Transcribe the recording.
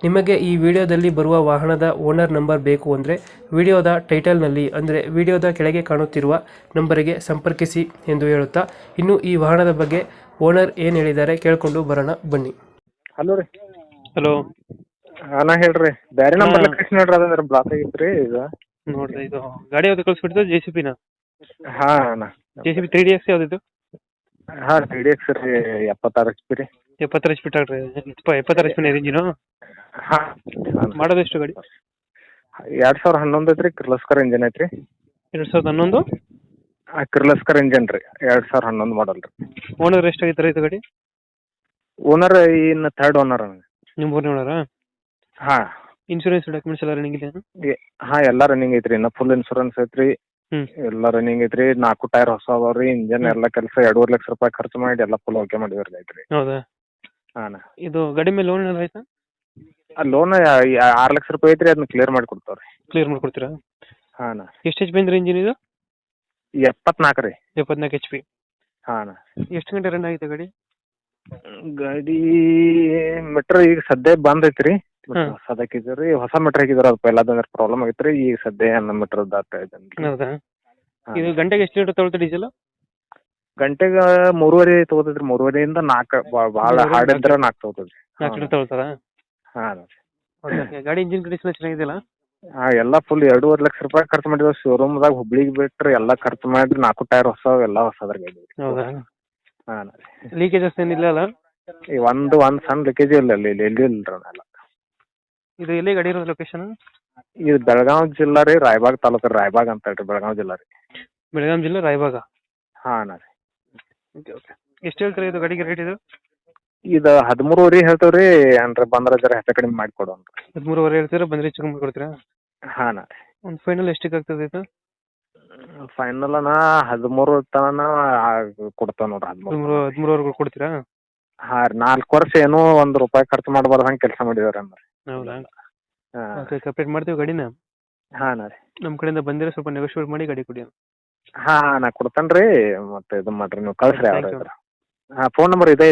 ನಿಮಗೆ ಈ ವಿಡಿಯೋದಲ್ಲಿ ಬರುವ ವಾಹನದ ಓನರ್ ನಂಬರ್ ಬೇಕು ಅಂದರೆ ವಿಡಿಯೋದ ಟೈಟಲ್ನಲ್ಲಿ ಅಂದರೆ ವಿಡಿಯೋದ ಕೆಳಗೆ ಕಾಣುತ್ತಿರುವ ನಂಬರಿಗೆ ಸಂಪರ್ಕಿಸಿ ಎಂದು ಹೇಳುತ್ತಾ ಇನ್ನು ಈ ವಾಹನದ ಬಗ್ಗೆ ಓನರ್ ಏನು ಹೇಳಿದ್ದಾರೆ ಕೇಳಿಕೊಂಡು ಬರೋಣ ಬನ್ನಿ. ಹಲೋ ರೀ. ಹಲೋ. ಅಣ್ಣ ಹೇಳ್ರಿ. ಬ್ಯಾರೆ ನಂಬರ್ ಹೇಳ್ರಿ ಅದಂದ್ರೆ ಬ್ಲಾಕ್ ಆಗಿತ್ರಿ ಈಗ. ನೋಡ್ರಿ ಇದು ಗಾಡಿ ಯಾವ್ದು ಕಳಿಸ್ಬಿಟ್ಟಿದ್ದು? ಜೆ ಸಿ ಪಿನ ಹಾ ಅಣ್ಣ J C P three D X ಯಾವ್ದಿದ್ದು ಹಾ ತ್ರೀ ಡಿ ಎಕ್ಸ್ ರೀ ಎಪ್ಪತ್ತಾರು ಎಚ್ ಪಿ ರೀ. ಎಪ್ಪತ್ತರ ಎಚ್ ಬಿಟ್ಟಾಡ್ರಿ ಎಪ್ಪತ್ತರ ಎಚ್ ಪಿ ಇಂಜಿನು ಹಾ. ಮಾಡೋದು ಎಷ್ಟು ಗಾಡಿ? ಎರಡ್ ಸಾವಿರ ಹನ್ನೊಂದು ಐತ್ರಿ ಕಿರ್ಲಸ್ಕರ್ ಇಂಜನ್ ಐತ್ರಿ. ಎರಡು ಸಾವಿರದ ಹನ್ನೊಂದು? ಕಿರ್ಲಸ್ಕರ್ ಇಂಜನ್ ರೀ ಎರಡ್ ಸಾವಿರ ಹನ್ನೊಂದು ಮಾಡಲ್ ರೀ. ಓನರ್ ಎಷ್ಟಾಗಿತ್ತಾರೆ ಇದು ಗಾಡಿ? ಓನರ್ ಇನ್ನು ಥರ್ಡ್ ಓನರ್ ನಿಮ್ಮ ಮೂರನೇ ಓನರಾ ಹಾ. ಇನ್ಶೂರೆನ್ಸ್ ಡಾಕ್ಯುಮೆಂಟ್ಸ್ ಎಲ್ಲ ರನ್ನಿಂಗ್ ಇದೆ ಹಾ ಎಲ್ಲ ರನ್ನಿಂಗ್ ಐತ್ರಿ. ಇನ್ನ ಫುಲ್ ಇನ್ಶೂರೆನ್ಸ್ ಐತ್ರಿ. ಎಲ್ಲ ರನ್ನಿಂಗ್ ಐತ್ರಿ. ನಾಲ್ಕು ಟೈರ್ ಹೊಸ ಅದಾವ್ರಿ. ಇಂಜನ್ ಎಲ್ಲ ಕೆಲಸ ಎರಡೂವರೆ ಲಕ್ಷ ರೂಪಾಯಿ ಖರ್ಚು ಮಾಡಿ ಎಲ್ಲ ಫುಲ್ ಓಕೆ ಮಾಡಿದ್ರಿ ಐತ್ರಿ. ಹೌದಾ? ಹಾ ಇದು ಗಾಡಿ ಮೇಲೆ ಲೋನ್ ಏನಾದ್ರು ಆಯ್ತಾ? ಆ ಲೋನ್ ಆರ್ ಲಕ್ಷ ರೂಪಾಯಿ ಐತ್ರಿ ಅದನ್ನ ಕ್ಲಿಯರ್ ಮಾಡಿ ಕೊಡ್ತಾವ್ರಿ ಕ್ಲಿಯರ್ ಮಾಡ್ಕೊಡ್ತೀರಾ? ಹಾ ನಾ ಎಷ್ಟು ಎಚ್ ಪಿ ಅಂದ್ರೆ ಇಂಜಿನ್ ಇದು? ಎಪ್ಪತ್ನಾಲ್ಕು ರೀ. ಎಪ್ಪತ್ನಾಲ್ಕು ಎಚ್ ಪಿ ಹಾ ಅಣ್ಣ. ಎಷ್ಟು ಗಂಟೆ ರನ್ ಆಗಿದೆ ಗಾಡಿ? ಗಾಡಿ ಮೀಟ್ರ್ ಈಗ ಸದ್ಯ ಬಂದ್ ಐತ್ರಿ. ಹ್ಮ್. ರೀ. ಹೊಸ ಮೀಟ್ರ್ ಹಾಕಿದ್ರು ಅದು ಪೈಲಾದಂದ್ರ ಪ್ರಾಬ್ಲಮ್ ಆಗೈತ್ರಿ. ಈಗ ಸದ್ಯ ನಮ್ಮ ಮೀಟ್ರ್ ದಾಟ್ತಾ ಹೌದಾ? ಇದು ಗಂಟೆಗೆ ಎಷ್ಟು ಲೀಟರ್ ತಗೊಳ್ತಾ ಡೀಸೆಲ್ ಗಂಟೆಗ ಮೂರುವರೆ ತಗೋತೈತ್ರಿ. ಮೂರುವರೆಯಿಂದ ನಾಲ್ಕು ಭಾಳ ಮೂರುವರೆ, ಹಾರ್ಡ್ ಇದ್ರ ನಾಲ್ಕು ತಗೋತೈತ್ರಿ. ನಾಲ್ಕು ಲೀಟರ್ ತಗೊಳ್ತಾರಾ? ಹಾ ಓಕೆ ಗಾಡಿ ಇಂಜಿನ್ ಕಂಡೀಷನ್ ಚೆನ್ನಾಗಿದೆಯಲ್ಲ? ಹಾ ಎಲ್ಲ ಫುಲ್ ಎರಡೂವರೆ ಲಕ್ಷ ರೂಪಾಯಿ ಖರ್ಚು ಮಾಡಿದ್ವಿ. ಶೋರೂಮ್ದಾಗ ಹುಬ್ಳಿಗೆ ಬಿಟ್ರೆ ಎಲ್ಲ ಖರ್ಚು ಮಾಡಿ ನಾಲ್ಕು ಟೈರ್ ಹೊಸ ಎಲ್ಲ ಹೊಸದ್ರ ಗಾಡಿ ಹೌದಾ? ಹಾ ಲೀಕೇಜಸ್ ಏನಿಲ್ಲ ಅಲ್ಲ? ಈ ಒಂದು ಒಂದ್ ಸಣ್ಣ ಲೀಕೇಜ್ ಇಲ್ಲ ಅಲ್ಲಿ ಇಲ್ಲಿ ಎಲ್ಲಿ ಇಲ್ಲ ಎಲ್ಲ. ಇದು ಎಲ್ಲಿ ಗಾಡಿ ಇರೋದು ಲೊಕೇಶನ್ ಇದು ಬೆಳಗಾವಿ ಜಿಲ್ಲಾ ರೀ ರಾಯಬಾಗ್ ತಾಲೂಕು ರಾಯಬಾಗ್ ಅಂತ ಹೇಳ್ರಿ ಬೆಳಗಾವಿ ಜಿಲ್ಲಾ ರೀ. ಬೆಳಗಾಂ ಜಿಲ್ಲೆ ರಾಯಬಾಗ? ಹಾ ಅಣ್ಣ ರೀ ಓಕೆ ಓಕೆ ಎಷ್ಟು ಹೇಳ್ತಾರೆ ಇದು ಗಾಡಿಗೆ ರೇಟ್ ಇದು? ಇದು ಹದಿಮೂರುವರೆ ಹೇಳ್ತೇವ್ರಿ ಏನ್ರ ಬಂದ್ರ ಜರ ಹೆಚ್ಚು ಕಡಿಮೆ ಮಾಡಿ ಕೊಡೋಣ ಹದಿಮೂರುವರೆ ಹೇಳ್ತೀರಾ ಬಂದ್ರೆ ಹೆಚ್ಚು ಕಮ್ಮಿ ಕೊಡ್ತೀರಾ? ಹಾ ನಾ. ಒಂದು ಫೈನಲ್ ಎಷ್ಟಕ್ಕೆ ಆಗ್ತದೆ ಇದು? ಫೈನಲ್ ಅನ್ನ ಹದಿಮೂರು ತನ ಕೊಡ್ತೇವೆ ನೋಡ್ರಿ ಹದಿಮೂರು. ಹದಿಮೂರು ಹದಿಮೂರುವರೆಗೂ ಕೊಡ್ತೀರಾ? ಹಾ ರೀ ನಾಲ್ಕು ವರ್ಷ ಏನೋ ಒಂದು ರೂಪಾಯಿ ಖರ್ಚು ಮಾಡಬಾರ್ದಂಗೆ ಕೆಲಸ ಮಾಡಿದಾರೆ ಅಂದ್ರೆ ಹೌದಾ? ಹಾ. ಓಕೆ ಕಂಪ್ಲೀಟ್ ಮಾಡ್ತೀವಿ ಗಾಡಿನ? ಹಾ ನಾ ರೀ. ನಮ್ಮ ಕಡೆಯಿಂದ ಬಂದಿರ ಸ್ವಲ್ಪ ನೆಗೋಷಿಯೇಟ್ ಮಾಡಿ ಗಾಡಿ ಕೊಡಿ ಹಾ ನಾ ಕೊಡ್ತೇನೆ ರೀ ಮತ್ತೆ ಇದು ಮಾಡ್ರಿ ನೀವು ಕಳ್ಸ್ರಿ ಅವ್ರ. ಹಾ ಫೋನ್ ನಂಬರ್ ಇದೆ